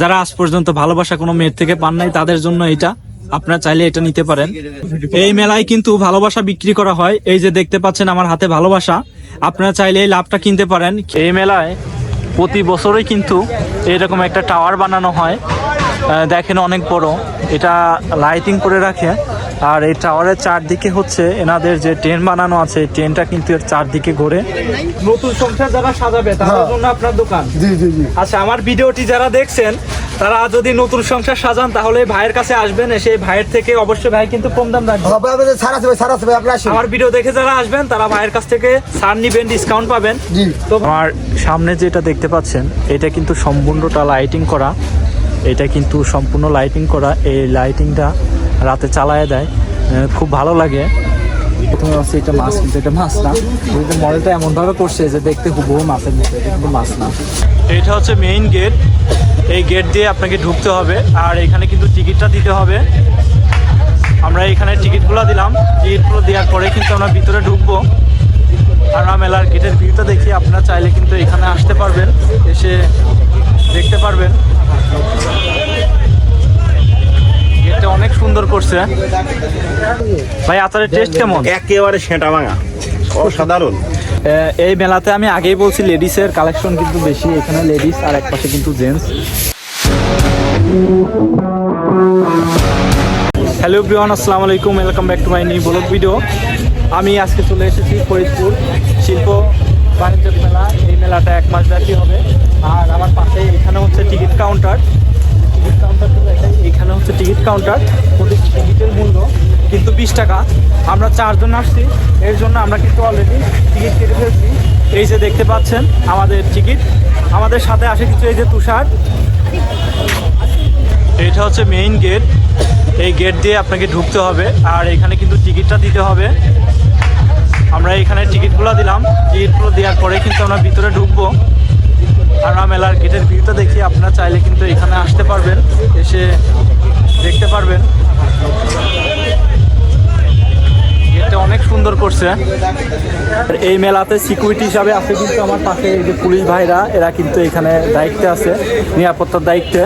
যারা আজ পর্যন্ত ভালোবাসা কোনো মেয়ের থেকে পান নাই, তাদের জন্য এটা। আপনারা চাইলে এটা নিতে পারেন। এই মেলায় কিন্তু ভালোবাসা বিক্রি করা হয়। এই যে দেখতে পাচ্ছেন আমার হাতে ভালোবাসা। আপনারা চাইলে এই লাভটা কিনতে পারেন। এই মেলায় প্রতি বছরই কিন্তু এরকম একটা টাওয়ার বানানো হয়। দেখেন অনেক বড়। এটা লাইটিং করে রাখে। আর এই টাওয়ারের চারদিকে হচ্ছে এনাদের যে ট্রেন বানানো আছে ট্রেনটা কিন্তু এর চারদিকে ঘোরে। নতুন সংসার যারা সাজাবে তাদের জন্য আপনার দোকান। জি জি জি। আচ্ছা আমার ভিডিওটি যারা দেখছেন তারা যদি নতুন সংসার সাজান তাহলে ভাইয়ের কাছে আসবেন এসে ভাইয়ের থেকে অবশ্যই ভাই কিন্তু কম দাম রাখবে। হবে হবে সারা আছে সারা আছে আপনার আসেন। আমার ভিডিও দেখে যারা আসবেন তারা ভাইয়ের কাছ থেকে ছাড় নিবেন ডিসকাউন্ট পাবেন। জি। তো আমার সামনে যেটা দেখতে পাচ্ছেন এটা কিন্তু সম্পূর্ণটা লাইটিং করা। এটা কিন্তু সম্পূর্ণ লাইটিং করা। এই লাইটিংটা রাতে চালায় দেয়। খুব ভালো লাগে। প্রথমে হচ্ছে এটা মাছ, কিন্তু এটা মাছ না। কিন্তু মডেলটা এমন ভাবে করছে যে দেখতে হুবহু মাছের মতো, এটা কিন্তু মাছ না। এটা হচ্ছে মেইন গেট এই গেট দিয়ে আপনাকে ঢুকতে হবে। আর এখানে কিন্তু টিকিটটা দিতে হবে। আমরা এখানে টিকিটগুলো দিলাম। টিকিটগুলো দেওয়ার পরে কিন্তু আমরা ভিতরে ঢুকবো। আরা মেলার গেটের ভিউটা দেখি। আপনারা চাইলে কিন্তু এখানে আসতে পারবেন, এসে দেখতে পারবেন। গেটটা অনেক সুন্দর করছে। ভাই আচারের টেস্ট কেমন? একেবারে সেটা ভাঙা। অসাধারণ। এই মেলাতে আমি আগেই বলছি লেডিসের কালেকশন কিন্তু বেশি এখানে লেডিস আর এক পাশে কিন্তু জেন্টস হ্যালো ব্রিওয়ান আসসালামু আলাইকুম welcome back to my new blog video আমি আজকে চলে এসেছি ফরিদপুর শিল্প বাণিজ্য মেলা। এই মেলাটা এক মাস ব্যাপী হবে। আর আমার পাশে এখানে হচ্ছে টিকিট কাউন্টার টিকিট কাউন্টার এখানে হচ্ছে টিকিট কাউন্টার প্রতি টিকিটের মূল্য কিন্তু বিশ টাকা। আমরা চারজন আসছি, এর জন্য আমরা কিন্তু অলরেডি টিকিট কেটে ফেলছি। এই যে দেখতে পাচ্ছেন আমাদের টিকিট আমাদের সাথে আসে কিছু এই যে তুষার। এটা হচ্ছে মেইন গেট এই গেট দিয়ে আপনাকে ঢুকতে হবে, আর এখানে কিন্তু টিকিটটা দিতে হবে। আমরা এখানে টিকিটগুলো দিলাম। টিকিটগুলো দেওয়ার পরে কিন্তু আমরা ভিতরে ঢুকবো। আর মেলার গেটের ভিউটা দেখি আপনারা চাইলে কিন্তু এখানে আসতে পারবেন এসে দেখতে পারবেন। গেটটা অনেক সুন্দর করছে। এই মেলাতে সিকিউরিটি হিসাবে আছে কিন্তু আমার পাশে এই যে পুলিশ ভাইরা এরা কিন্তু এখানে দায়িত্বে আছে নিরাপত্তার দায়িত্বে।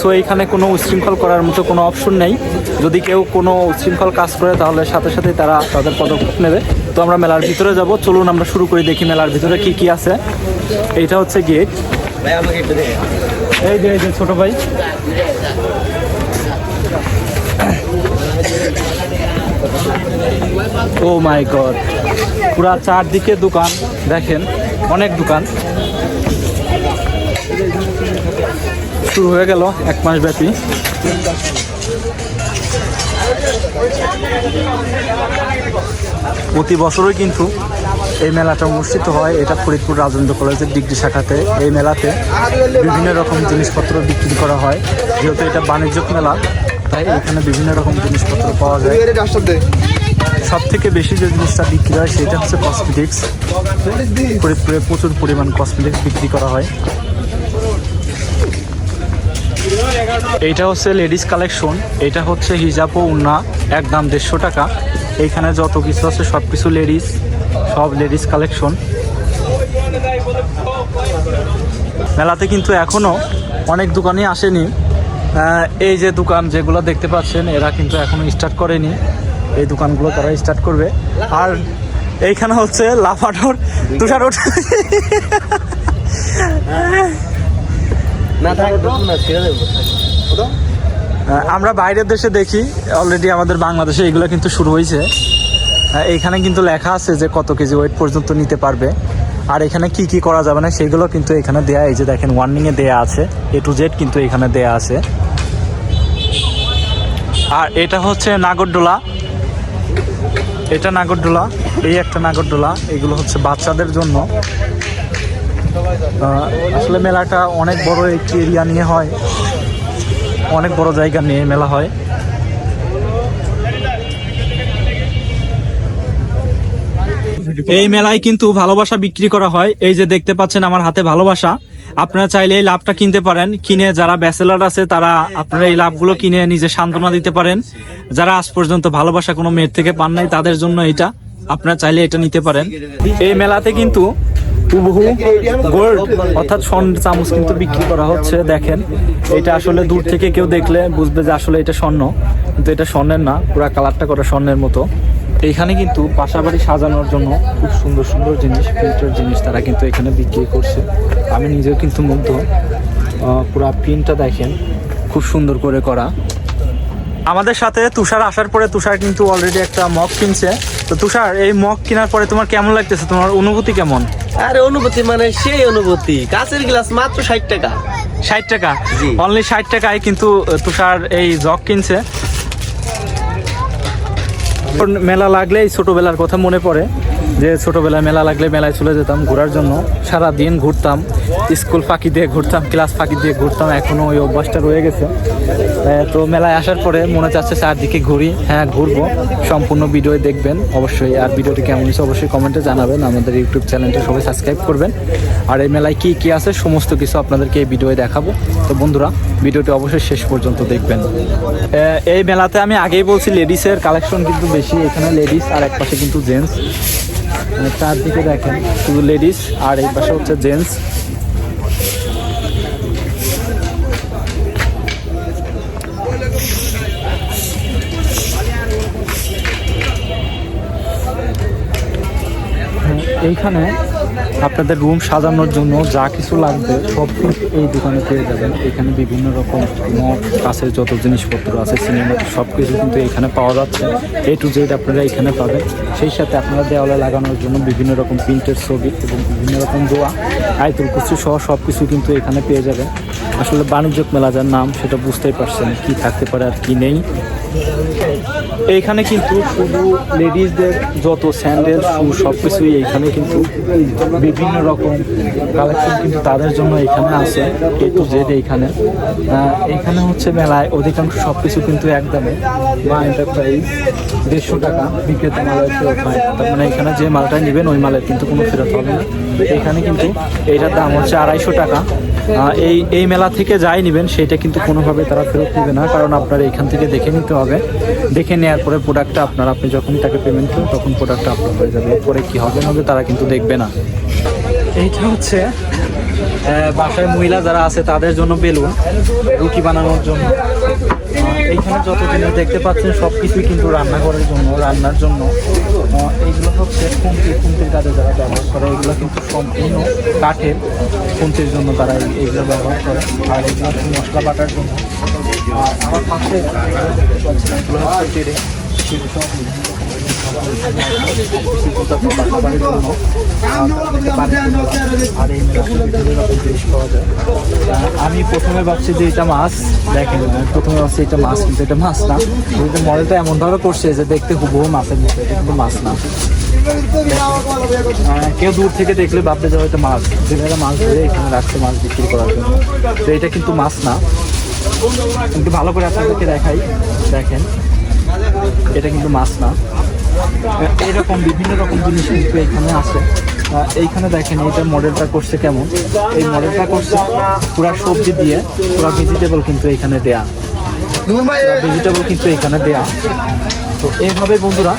সো এখানে কোনো উচ্ছৃঙ্খল করার মতো কোনো অপশন নেই। যদি কেউ কোনো উচ্ছৃঙ্খল কাজ করে তাহলে সাথে সাথে তারা তাদের পদক্ষেপ নেবে। তো আমরা মেলার ভিতরে যাব। চলুন আমরা শুরু করি দেখি মেলার ভিতরে কি কি আছে। এইটা হচ্ছে গেট। এই যে এই যে ছোট ভাই। ও মাই গড পুরা চারদিকে দোকান, দেখেন, অনেক দোকান। শুরু হয়ে গেল এক মাস ব্যাপী। প্রতি বছরই কিন্তু এই মেলাটা অনুষ্ঠিত হয়। এটা ফরিদপুর রাজেন্দ্র কলেজের ডিগ্রি শাখাতে। এই মেলাতে বিভিন্ন রকম জিনিসপত্র বিক্রি করা হয়। যেহেতু এটা বাণিজ্যিক মেলা, তাই এখানে বিভিন্ন রকম জিনিসপত্র পাওয়া যায়। সব থেকে বেশি যে জিনিসটা বিক্রি হয় সেটা হচ্ছে কসমেটিক্স প্রচুর পরিমাণ কসমেটিক্স বিক্রি করা হয়। এইটা হচ্ছে লেডিস কালেকশন এটা হচ্ছে হিজাব ও উন্না এক দাম দেড়শো টাকা। এইখানে যত কিছু আছে সব কিছু লেডিস সব লেডিস কালেকশন মেলাতে কিন্তু এখনও অনেক দোকানই আসেনি। এই যে দোকান যেগুলো দেখতে পাচ্ছেন, এরা কিন্তু এখনও স্টার্ট করেনি। এই দোকানগুলো তারা স্টার্ট করবে। আর এইখানে হচ্ছে লাফাটোর তুষার আহ, আমরা বাইরের দেশে দেখি অলরেডি আমাদের বাংলাদেশে এগুলো কিন্তু শুরু হয়েছে। আহ, এইখানে কিন্তু লেখা আছে যে কত কেজি ওয়েট পর্যন্ত নিতে পারবে। আর এখানে কি কি করা যাবে না সেগুলো কিন্তু এখানে দেয়া এই যে দেখেন ওয়ার্নিংয়ে দেয়া আছে। এ টু জেড কিন্তু এখানে দেয়া আছে। আর এটা হচ্ছে নাগরদোলা। এটা নাগরদোলা, এই একটা নাগরদোলা, এগুলো হচ্ছে বাচ্চাদের জন্য। আসলে মেলাটা অনেক বড় একটি এরিয়া নিয়ে হয়। অনেক বড় জায়গা নিয়ে মেলা হয়। এই মেলায় কিন্তু ভালোবাসা বিক্রি করা হয়। এই যে দেখতে পাচ্ছেন আমার হাতে ভালোবাসা। আপনারা চাইলে এই লাভটা কিনতে পারেন। কিনে যারা ব্যাচেলার আছে, তারা আপনারা এই লাভগুলো কিনে নিজে সান্ত্বনা দিতে পারেন। যারা আজ পর্যন্ত ভালোবাসা কোনো মেয়ের থেকে পান নাই, তাদের জন্য এটা। আপনারা চাইলে এটা নিতে পারেন। এই মেলাতে কিন্তু হুবহু গোল্ড, অর্থাৎ স্বর্ণ চামচ কিন্তু বিক্রি করা হচ্ছে, দেখেন। এটা আসলে দূর থেকে কেউ দেখলে বুঝবে যে আসলে এটা স্বর্ণ, কিন্তু এটা স্বর্ণের না, পুরো কালারটা করা স্বর্ণের মতো। এইখানে কিন্তু বাসাবাড়ি সাজানোর জন্য খুব সুন্দর সুন্দর জিনিস প্রিন্টের জিনিস তারা কিন্তু এখানে বিক্রি করছে। আমি নিজেও কিন্তু মুগ্ধ। পুরা প্রিন্টটা দেখেন খুব সুন্দর করে করা। আমাদের সাথে তুষার আসার পরে তুষার কিন্তু অলরেডি একটা মগ কিনছে। তো তুষার এই মগ কেনার পরে তোমার কেমন লাগতেছে? তোমার অনুভূতি কেমন? আরে অনুভূতি মানে সেই অনুভূতি। কাঁচের গ্লাস মাত্র ষাট টাকা। ষাট টাকা? অনলি ষাট টাকায় কিন্তু তুষার এই জগ কিনছে। মেলা লাগলে এই ছোটবেলার কথা মনে পড়ে। যে ছোটবেলায় মেলা লাগলে মেলায় চলে যেতাম ঘোরার জন্য। সারা দিন ঘুরতাম, স্কুল ফাঁকি দিয়ে ঘুরতাম, ক্লাস ফাঁকি দিয়ে ঘুরতাম এখনও ওই অভ্যাসটা রয়ে গেছে। তো মেলায় আসার পরে মনে চাচ্ছে চারদিকে ঘুরি হ্যাঁ ঘুরবো। সম্পূর্ণ ভিডিও দেখবেন অবশ্যই, আর ভিডিওটি কেমন হয়েছে অবশ্যই কমেন্টে জানাবেন। আমাদের ইউটিউব চ্যানেলটা সবাই সাবস্ক্রাইব করবেন। আর এই মেলায় কী কী আছে, সমস্ত কিছু আপনাদেরকে এই ভিডিওয়ে দেখাবো। তো বন্ধুরা, ভিডিওটি অবশ্যই শেষ পর্যন্ত দেখবেন। এই মেলাতে আমি আগেই বলছি লেডিসের কালেকশন কিন্তু বেশি, এখানে লেডিস আর এক পাশে কিন্তু জেন্টস চারদিকে দেখেন শুধু লেডিস আর এই পাশে হচ্ছে জেন্টস এইখানে আপনাদের রুম সাজানোর জন্য যা কিছু লাগবে সব কিছু এই দোকানে পেয়ে যাবেন। এখানে বিভিন্ন রকম মগ কাছের যত জিনিসপত্র আছে, সিনেমা, সব কিছু কিন্তু এখানে পাওয়া যাচ্ছে। এ টু জেড আপনারা এখানে পাবেন। সেই সাথে আপনারা দেওয়ালে লাগানোর জন্য বিভিন্ন রকম প্রিন্টের ছবি এবং বিভিন্ন রকম দোয়া, আয়তুল কুচু সহ সব কিছু কিন্তু এখানে পেয়ে যাবেন। আসলে বাণিজ্যিক মেলা যার নাম, সেটা বুঝতেই পারছেন কি থাকতে পারে আর কি নেই। এইখানে কিন্তু শুধু লেডিসদের যত স্যান্ডেল শু সব কিছুই এইখানে কিন্তু বিভিন্ন রকম কালেকশন কিন্তু তাদের জন্য এখানে আছে এ টু জেড এইখানে। আহ, এইখানে হচ্ছে মেলায় অধিকাংশ সব কিছু কিন্তু একদমে বা এন্টারপ্রাইজ দেড়শো টাকা বিক্রেতা মালের ফেরত হয় তার মানে এখানে যে মালটা নেবেন ওই মালের কিন্তু কোনো ফেরত হবে না। এখানে কিন্তু এইটার দাম হচ্ছে আড়াইশো টাকা। এই এই মেলা থেকে যাই নেবেন সেটা কিন্তু কোনোভাবে তারা ফেরত নেবে না কারণ আপনার এখান থেকে দেখে নিতে হবে। দেখে নেওয়ার পরে প্রোডাক্টটা আপনার, আপনি যখন তাকে পেমেন্ট করবেন তখন প্রোডাক্টটা আপনার হয়ে যাবে। এরপরে কী হবে? না তারা কিন্তু দেখবে না। এইটা হচ্ছে বাসায় মহিলা যারা আছে, তাদের জন্য বেলুন, রুটি বানানোর জন্য। এইখানে যত জিনিস দেখতে পাচ্ছেন সব কিছুই কিন্তু রান্নাঘরের জন্য, রান্নার জন্য। এইগুলো হচ্ছে খুন্তি খুন্তির কাজে যারা ব্যবহার করে, এগুলো কিন্তু সম্পূর্ণ কাঠের খুন্তির জন্য তারা এইগুলো ব্যবহার করে। আর এগুলো মশলা বাটার জন্য। আমি প্রথমে ভাবছি যে এটা মাছ, দেখেন প্রথমে ভাবছি এটা মাছ, কিন্তু এটা মাছ না। কিন্তু মডেলটা এমনভাবে করছে যে দেখতে হুবহু মাছের মতো, এটা কিন্তু মাছ না। কেউ দূর থেকে দেখলে ভাবতে যাবে এটা মাছ। যেখানে মাছ ধরে এখানে রাখছে মাছ বিক্রি করার জন্য। তো এটা কিন্তু মাছ না। কিন্তু ভালো করে আপনাদেরকে দেখাই। দেখেন এটা কিন্তু মাছ না। এরকম বিভিন্ন রকম জিনিস কিন্তু এখানে আছে। এইখানে দেখেন এইটা মডেলটা করছে কেমন। এই মডেলটা করছে পুরা সবজি দিয়ে পুরা ভেজিটেবল কিন্তু এখানে দেয়া। ভেজিটেবল কিন্তু এখানে দেয়া। তো এইভাবে বন্ধুরা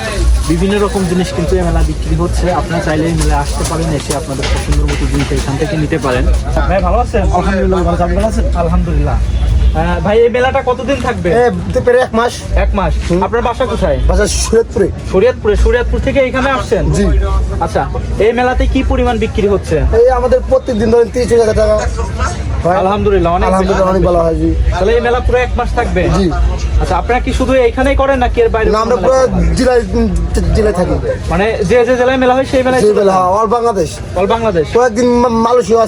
বিভিন্ন রকম জিনিস কিন্তু এই মেলা বিক্রি হচ্ছে। আপনারা চাইলে এই মেলায় আসতে পারেন এসে আপনাদের পছন্দের মতো জিনিস এখান থেকে নিতে পারেন। ভাই ভালো আছেন? আলহামদুলিল্লাহ ভালো আছেন? আলহামদুলিল্লাহ। ভাই এই মেলাটা কতদিন থাকবে? এ তো পেরে এক মাস। এক মাস। আপনার বাসা কোথায়? বাসা সুরেতপুরে। শরীয়তপুরে শরীয়তপুর থেকে এখানে আসছেন? জি। আচ্ছা এই মেলাতে কি পরিমাণ বিক্রি হচ্ছে? এই আমাদের প্রত্যেকদিন ধরেন তিরিশ হাজার টাকা। আলহামদুলিল্লাহ অনেক আলহামদুলিল্লাহ অনেক ভালো হয় জি। তাহলে এই মেলা পুরো এক মাস থাকবে? জি। আচ্ছা আপনারা কি শুধু এইখানেই করেন নাকি এর বাইরে আমরা পুরো জেলায় জেলায় থাকি। মানে যে যে জেলায় মেলা হয় সেই মেলায় অল বাংলাদেশ। অল বাংলাদেশ? কয়েকদিন মালয়েশিয়া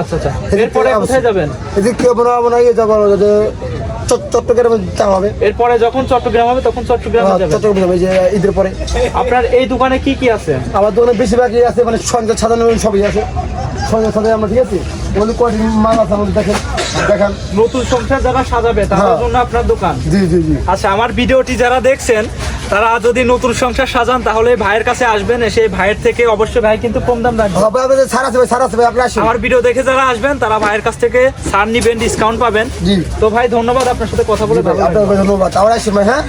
আচ্ছা আচ্ছা। এরপরে কোথায় যাবেন? এদিকে চট্টগ্রামে যাওয়া হবে। এরপরে যখন চট্টগ্রাম হবে তখন চট্টগ্রামে হ্যাঁ, চট্টগ্রামে যাবে যে ঈদের পরে। আপনার এই দোকানে কি কি আছে? আমার দোকানে বেশিরভাগই আছে মানে সঞ্জয় সাধারণ সবই আছে। সাধারণ আমরা ঠিক আছে ওগুলো কয়দিন মাল আছে আমাদের? দেখেন দেখান। নতুন সংসার যারা সাজাবে তাদের হ্যাঁ। জন্য আপনার দোকান। জি জি জি। আচ্ছা আমার ভিডিওটি যারা দেখছেন তারা যদি নতুন সংসার সাজান তাহলে ভাইয়ের কাছে আসবেন এসে ভাইয়ের থেকে অবশ্যই ভাই কিন্তু কম দাম রাখবে। হবে আমাদের সার আছে সার আছে আপনি আসুন। আমার ভিডিও দেখে যারা আসবেন তারা ভাইয়ের কাছ থেকে ছাড় নিবেন ডিসকাউন্ট পাবেন। জি। তো ভাই ধন্যবাদ আপনার সাথে কথা বলে আপনাকে ধন্যবাদ। আবার আসুন ভাই হ্যাঁ?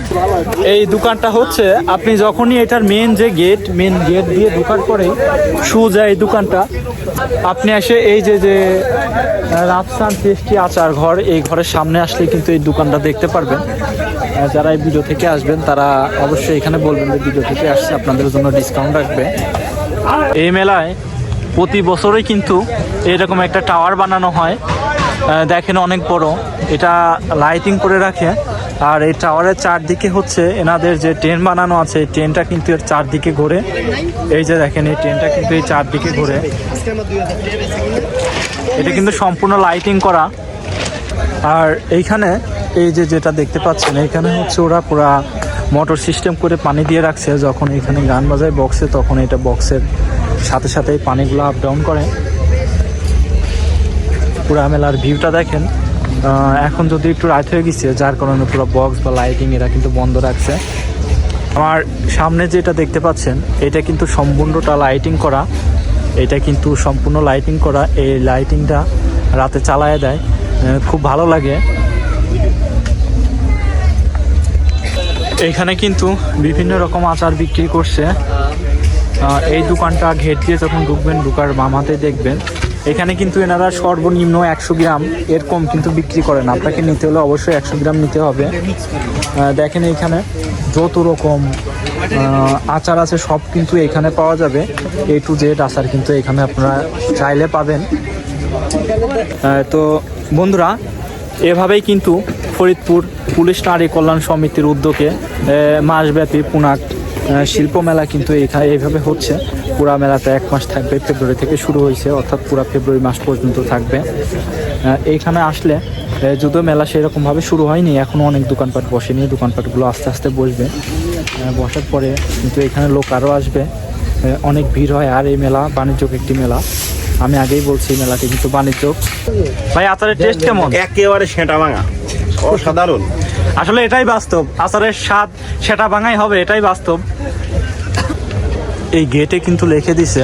এই দোকানটা হচ্ছে আপনি যখনই এটার মেন যে গেট মেন গেট দিয়ে ঢোকার পরে সোজা এই দোকানটা আপনি এসে এই যে যে রাফসান টেস্টি আচার ঘর, এই ঘরের সামনে আসলে কিন্তু এই দোকানটা দেখতে পারবেন। যারা এই ভিডিও থেকে আসবেন, তারা অবশ্যই এখানে বলবেন যে ভিডিও থেকে আসছে, আপনাদের জন্য ডিসকাউন্ট রাখবে। এই মেলায় প্রতি বছরই কিন্তু এরকম একটা টাওয়ার বানানো হয়। দেখেন অনেক বড়। এটা লাইটিং করে রাখে। আর এই টাওয়ারের চারদিকে হচ্ছে এনাদের যে ট্রেন বানানো আছে, এই ট্রেনটা কিন্তু এর চারদিকে ঘোরে। এই যে দেখেন, এই ট্রেনটা কিন্তু এই চারদিকে ঘোরে। এটা কিন্তু সম্পূর্ণ লাইটিং করা। আর এইখানে এই যে যেটা দেখতে পাচ্ছেন এখানে হচ্ছে ওরা পুরা মোটর সিস্টেম করে পানি দিয়ে রাখছে। যখন এখানে গান বাজায় বক্সে তখন এটা বক্সের সাথে সাথে পানিগুলো আপ ডাউন করে। পুরা মেলার ভিউটা দেখেন। এখন যদি একটু রাত হয়ে গেছে, যার কারণে পুরো বক্স বা লাইটিং এরা কিন্তু বন্ধ রাখছে। আমার সামনে যেটা দেখতে পাচ্ছেন, এটা কিন্তু সম্পূর্ণটা লাইটিং করা। এটা কিন্তু সম্পূর্ণ লাইটিং করা। এই লাইটিংটা রাতে চালায় দেয়। খুব ভালো লাগে। এখানে কিন্তু বিভিন্ন রকম আচার বিক্রি করছে। এই দোকানটা ঘেট দিয়ে যখন ঢুকবেন, ঢুকার বামাতে দেখবেন। এখানে কিন্তু এনারা সর্বনিম্ন একশো গ্রাম এর কম কিন্তু বিক্রি করেন আপনাকে নিতে হলে অবশ্যই একশো গ্রাম নিতে হবে। দেখেন এখানে যত রকম আচার আছে সব কিন্তু এখানে পাওয়া যাবে। এ টু জেড আচার কিন্তু এখানে আপনারা চাইলে পাবেন। তো বন্ধুরা, এভাবেই কিন্তু ফরিদপুর পুলিশ নারী কল্যাণ সমিতির উদ্যোগে মাসব্যাপী পুনাক শিল্প মেলা কিন্তু এখানে এইভাবে হচ্ছে। পুরা মেলাতে এক মাস থাকবে ফেব্রুয়ারি থেকে শুরু হয়েছে অর্থাৎ পুরা ফেব্রুয়ারি মাস পর্যন্ত থাকবে। এইখানে আসলে যদিও মেলা সেরকমভাবে শুরু হয়নি এখনও অনেক দোকানপাট বসেনি দোকানপাটগুলো আস্তে আস্তে বসবে। বসার পরে কিন্তু এখানে লোক আরও আসবে। অনেক ভিড় হয় আর এই মেলা বাণিজ্যিক একটি মেলা। আমি আগেই বলছি এই মেলাটি কিন্তু বাণিজ্য ভাই আচারের টেস্ট কেমন? একেবারে সেটা ভাঙা অসাধারণ। আসলে এটাই বাস্তব। আচারের স্বাদ সেটা ভাঙাই হবে, এটাই বাস্তব। এই গেটে কিন্তু লিখে দিছে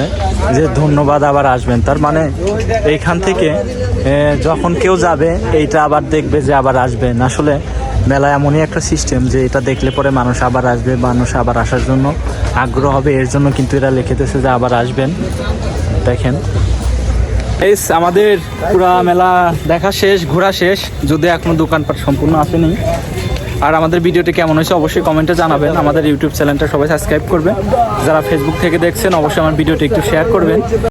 যে ধন্যবাদ আবার আসবেন। তার মানে এইখান থেকে যখন কেউ যাবে, এইটা আবার দেখবে যে আবার আসবেন আসলে মেলা এমনই একটা সিস্টেম যে এটা দেখলে পরে মানুষ আবার আসবে, মানুষ আবার আসার জন্য আগ্রহ হবে। এর জন্য কিন্তু এরা লিখে দিয়েছে যে আবার আসবেন। দেখেন। এই আমাদের পুরা মেলা দেখা শেষ, ঘোরা শেষ। যদি এখনও দোকানপাট সম্পূর্ণ আসেনি। আর আমাদের ভিডিওটি কেমন হয়েছে অবশ্যই কমেন্টে জানাবেন। আমাদের ইউটিউব চ্যানেলটা সবাই সাবস্ক্রাইব করবেন। যারা ফেসবুক থেকে দেখছেন, অবশ্যই আমার ভিডিওটি একটু শেয়ার করবেন।